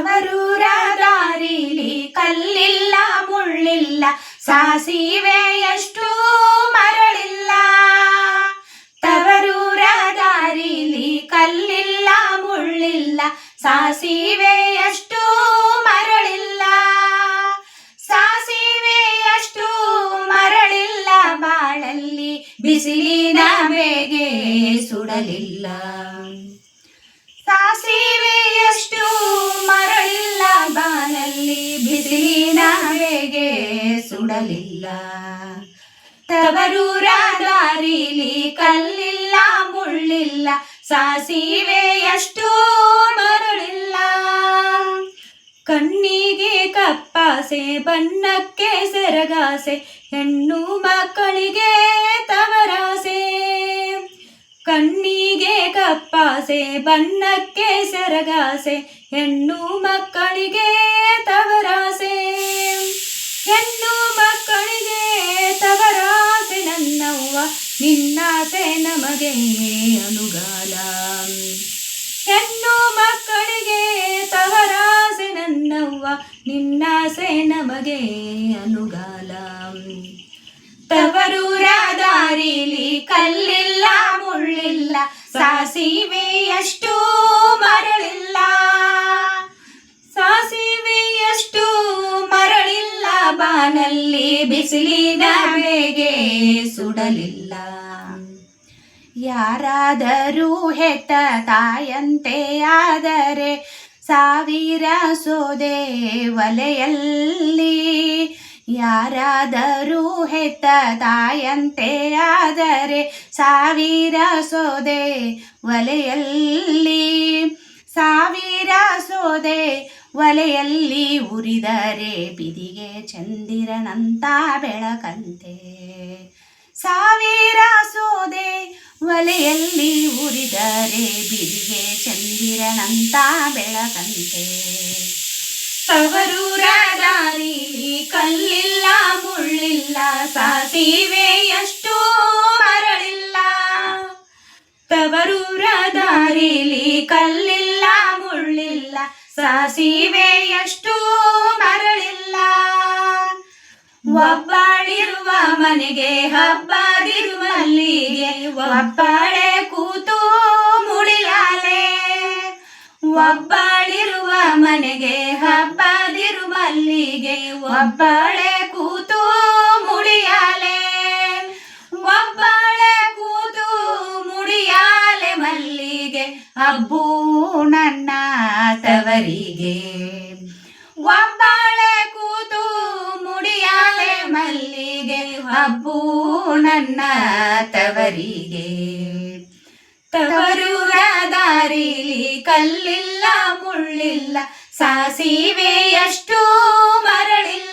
ತವರೂರ ದಾರಿಲಿ ಕಲ್ಲಿಲ್ಲ, ಮುಳ್ಳಿಲ್ಲ ಸಾಸಿವೆಯಷ್ಟು ಮರಳಿಲ್ಲ. ತವರೂರ ದಾರಿಲಿ ಕಲ್ಲಿಲ್ಲ, ಮುಳ್ಳಿಲ್ಲ ಸಾಸಿವೆಯಷ್ಟು ಮರಳಿಲ್ಲ. ಸಾಸಿವೆಯಷ್ಟು ಮರಳಿಲ್ಲ, ಬಾಳಲ್ಲಿ ಬಿಸಿಲಿನ ಬೇಗೆ ಸುಡಲಿಲ್ಲ. ಸಾಸಿವೆಯಷ್ಟು ಮರಳಿಲ್ಲ ಬಿಸಿಲಿನ ಸುಡಲಿಲ್ಲ? ತವರೂರ ದಾರಿಲಿ ಕಲ್ಲಿಲ್ಲ, ಮುಳ್ಳಿಲ್ಲ ಸಾಸಿವೆಯಷ್ಟು ಮರಳಿಲ್ಲ. ಕಣ್ಣಿಗೆ ಕಪ್ಪಾಸೆ, ಬಣ್ಣಕ್ಕೆ ಸೆರಗಾಸೆ, ಹೆಣ್ಣು ಮಕ್ಕಳಿಗೆ ತವರಾಸೆ. ಕಣ್ಣಿಗೆ ಕಪ್ಪಾಸೆ, ಬಣ್ಣಕ್ಕೆ ಸೆರಗಾಸೆ, ಹೆಣ್ಣು ಮಕ್ಕಳಿಗೆ ತವರಾಸೆ ಹೆಣ್ಣು ಮಕ್ಕಳಿಗೆ ತವರಾಸೆ ನನ್ನವ್ವ ನಿನ್ನಾಸೆ ನಮಗೆ ಅನುಗಾಲ. ಹೆಣ್ಣು ಮಕ್ಕಳಿಗೆ ತವರಾಸೆ ನನ್ನವ್ವ, ನಿನ್ನಾಸೆ ನಮಗೆ ಅನುಗಾಲ. ತವರೂರ ದಾರಿಲಿ ಕಲ್ಲಿಲ್ಲ, ಮುಳ್ಳಿಲ್ಲ ಸಾಸಿವೆಯಷ್ಟು ಮರಳಿಲ್ಲ. ಬಿಸಿಲಿನ ಸುಡಲಿಲ್ಲ. ಯಾರಾದರೂ ಹೆತ್ತ ತಾಯಂತೆ ಆದರೆ ಸಾವಿರ ಸೋದೆ ಒಲೆಯಲ್ಲಿ. ಯಾರಾದರೂ ಹೆತ್ತ ತಾಯಂತೆ ಆದರೆ ಸಾವಿರ ಸೋದೆ ಒಲೆಯಲ್ಲಿ. ಸಾವಿರ ಸೋದೆ ಒಲೆಯಲ್ಲಿ ಉರಿದರೆ ಬಿದಿಗೆ ಚಂದಿರನಂತ ಬೆಳಕಂತೆ. ಸಾವಿರ ಸೋದೆ ಒಲೆಯಲ್ಲಿ ಉರಿದರೆ ಬಿದಿಗೆ ಚಂದಿರನಂತ ಬೆಳಕಂತೆ. ತವರೂರ ದಾರಿಲಿ ಕಲ್ಲಿಲ್ಲ, ಮುಳ್ಳಿಲ್ಲ ಸಾಸಿವೆಯಷ್ಟು ಮರಳಿಲ್ಲ. ತವರೂರ ದಾರಿಲಿ ಮುಳ್ಳಿಲ್ಲ ಸಾಸಿವೆಯಷ್ಟು ಮರಳಿಲ್ಲ. ಒಬ್ಬಾಳಿರುವ ಮನೆಗೆ ಹಬ್ಬದಿರುವಲ್ಲಿಗೆ ಒಬ್ಬಳೆ ಕೂತು ಮುಳಿಯಾಲೆ ಒಬ್ಬಾಳಿರುವ ಮನೆಗೆ ಹಬ್ಬದಿರುವಲ್ಲಿಗೆ ಒಬ್ಬಾಳೆ ಕೂತು ಮುಡಿಯಾಲೆ. ಒಬ್ಬಾಳೆ ಕೂತು ಮುಡಿಯಾಲೆ ಮಲ್ಲಿಗೆ, ಅಬ್ಬೂ ನನ್ನ ತವರಿಗೆ ಒಬ್ಬಾಳೆ ಕೂತು ಮುಡಿಯಾಲೆ ಮಲ್ಲಿಗೆ ಹಬ್ಬು ನನ್ನ ತವರಿಗೆ. ತವರೂರ ದಾರಿಲಿ ಕಲ್ಲಿಲ್ಲ ಮುಳ್ಳಿಲ್ಲ ಸಾಸಿವೆಯಷ್ಟು ಮರಳಿಲ್ಲ.